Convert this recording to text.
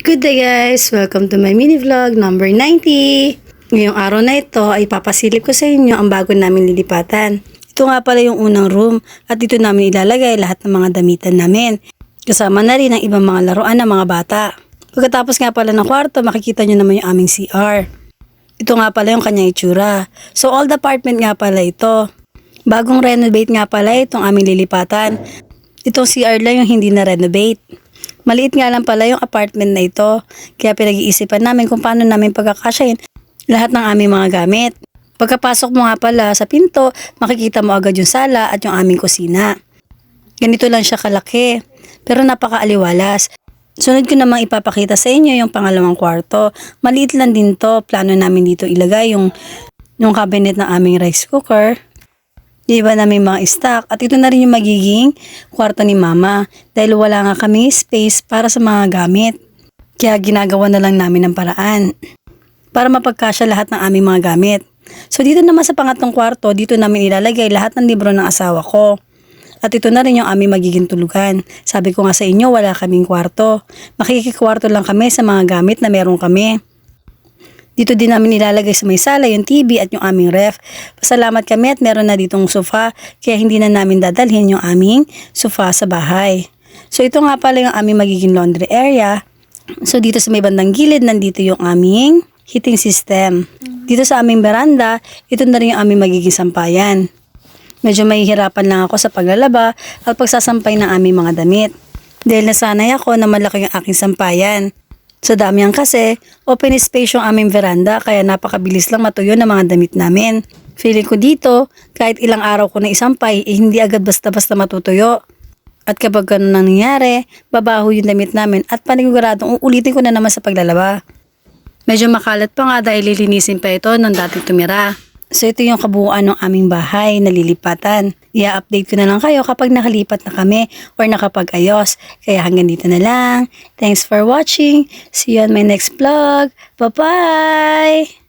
Good day guys! Welcome to my mini vlog number 90! Ngayong araw na ito ay papasilip ko sa inyo ang bago namin lilipatan. Ito nga pala yung unang room at dito namin ilalagay lahat ng mga damitan namin. Kasama na rin ang ibang mga laruan ng mga bata. Pagkatapos nga pala ng kwarto, makikita nyo naman yung aming CR. Ito nga pala yung kanyang itsura. So all the apartment nga pala ito. Bagong renovate nga pala itong aming lilipatan. Itong CR lang yung hindi na renovate. Maliit nga lang pala yung apartment na ito. Kaya pinag-iisipan namin kung paano namin pagkakasyahin lahat ng aming mga gamit. Pagkapasok mo nga pala sa pinto, makikita mo agad yung sala at yung aming kusina. Ganito lang siya kalaki, pero napakaaliwalas. Sunod ko namang ipapakita sa inyo yung pangalawang kwarto. Maliit lang din to. Plano namin dito ilagay yung, yung cabinet ng aming rice cooker. Di ba namin mga stock? At ito na rin yung magiging kwarto ni mama. Dahil wala nga kami space para sa mga gamit. Kaya ginagawa na lang namin ng paraan. Para mapagkasya lahat ng aming mga gamit. So dito naman sa pangatlong kwarto, dito namin ilalagay lahat ng libro ng asawa ko. At ito na rin yung aming magiging tulugan. Sabi ko nga sa inyo, wala kaming kwarto. Makikikwarto lang kami sa mga gamit na meron kami. Dito din namin nilalagay sa may sala yung TV at yung aming ref. Pasalamat kami at meron na ditong sofa kaya hindi na namin dadalhin yung aming sofa sa bahay. So ito nga pala yung aming magiging laundry area. So dito sa may bandang gilid nandito yung aming heating system. Dito sa aming veranda, ito na rin yung aming magiging sampayan. Medyo mahihirapan lang ako sa paglalaba at pagsasampay ng aming mga damit. Dahil nasanay ako na malaki yung aking sampayan. Sa damihan kasi, open space yung aming veranda kaya napakabilis lang matuyo ng mga damit namin. Feeling ko dito, kahit ilang araw ko na isampay, eh, hindi agad basta-basta matutuyo. At kapag ganun nangyayari, babaho yung damit namin at paniguradong uulitin ko na naman sa paglalaba. Medyo makalat pa nga dahil lilinisin pa ito ng dati tumira. So ito yung kabuuan ng aming bahay na lilipatan. I-update ko na lang kayo kapag nakalipat na kami or nakapag-ayos. Kaya hanggang dito na lang. Thanks for watching. See you on my next vlog. Bye-bye!